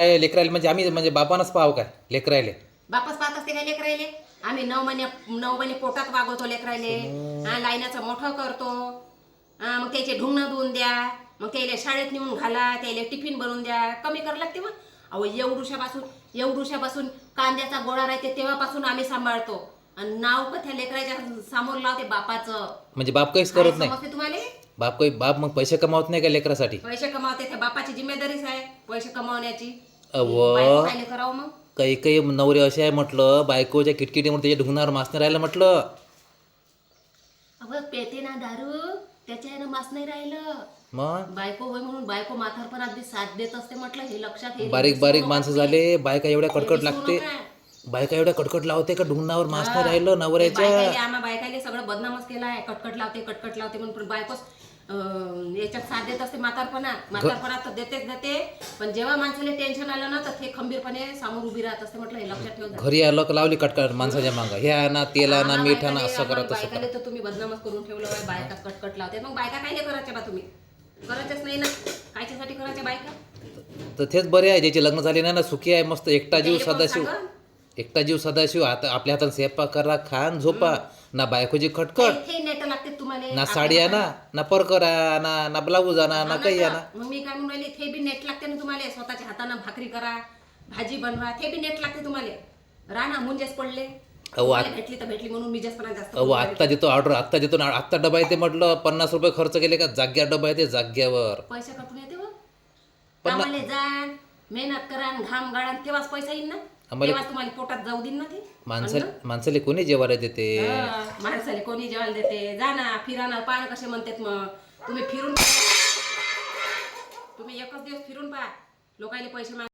काय लेकरायला म्हणजे आम्ही म्हणजे बापानच पाहाव काय? लेकरायले. बापच पाहत असते काय लेकरायले? आम्ही नऊ महिने नऊ महिने पोटात वागवतो लेकरायले. हा लाईनाचं मोठं करतो. हा मग त्याचे ढुंगणं धुवून द्या. मग त्याला शाळेत नेऊन घाला त्याला टिफिन बनवून द्या. कमी करावं लागते मग. अहो एवढुशापासून एवढुशापासून कांद्याचा गोळा राहते तेव्हापासून आम्ही सांभाळतो. आणि नाव त्या लेकराच्या समोर लावते बापाचं. म्हणजे बाप काहीच करत नाही. समजते तुम्हाला? बाप काही बाप मग पैसे कमावत नाही का लेकरासाठी? पैसे कमावते त्या बापाची जिम्मेदारीच आहे पैसे कमावण्याची. करावं मग? काही काही नवरे असे आहे म्हटलं बायकोच्या किटकिटीमुळे त्याच्या ढुंगणावर मासने राहिलं म्हटलं. अगं पेते ना दारू त्याच्या यानं मास नाही राहिलं. मग? बायको होय म्हणून बायको म्हातारपणात बी साथ देत असते म्हटलं हे लक्षात हे बारीक बारीक माणसं. झाले बायका एवढ्या कडकड लागते. बायका एवढ्या कडकड लावते का? ढुंगणावर मास नाही राहिलं बायकाले नवऱ्याच्या आम्हा बायकाले सगळं बदनामच केला आहे. कटकट लावते कटकट लावते म्हणून पण बायकोच अं, याच्यात साथ देत असते म्हातारपणात म्हातारपणात तर देतेच देते. पण जेव्हा माणसाला टेन्शन आलं ना तर ते खंबीरपणे समोर उभी राहत असते म्हटलं हे लक्षात ठेव जा. घरी आलं का लावली कटकट माणसाच्या मागं? हे आणा तेल आणा आम्हा मीठ आणा बायकाले- असं करा तसं करा बायकाले तर तुम्ही बदनामच करून ठेवलं आहे बायका कटकट लावते. मग बायका काय करायच्या बा तुम्ही? करायच्याच नाही ना. कायच्यासाठी करायच्या बायका? तर तेच बरे आहे ज्याचे लग्न झाले नाही ना सुखी आहे मस्त एकटा जीव सदाशिव? एकटा जीव सदाशिव आता आपल्या हातात स्वयंपाक करा खान झोपा. ना बायकोची खटखट. हे नेट लागते तुम्हाला. ना साडी आणा ना परकर आणा ना ब्लाऊज आणा ना काही आणा. मग मी काय म्हणून राहिली ते बी नेट लागते ना तुम्हाला. स्वतःच्या हातानं भाकरी करा भाजी बनवा ते बी नेट लागते तुम्हाला. राणा मुंजेच पडले. अहो, तुम्हाला भेटली तर भेटली म्हणून मी जास्त जास्त अहो आत्ता देतो ऑर्डर आत्ता देतो ना आत्ता डबा येते म्हटलं पन्नास रुपये खर्च केले का जाग्या डबा येते जाग्यावर. पैसे कटून येते कामाले जा मेहनत करा आणि घाम गाळा आणि तेव्हाच पैसा येईल ना. आम्हाला- तेव्हाच तुम्हाला पोटात जाऊ देईन ना ते. माणसा माणसाले कोणी जेवायला देते? हा, माणसाले कोणी जेवायला देते? जा ना फिरा ना पाहा ना कसे म्हणतात मग तुम्ही फिरून तुम्ही एकच दिवस फिरून पहा. लोकांना पैसे माग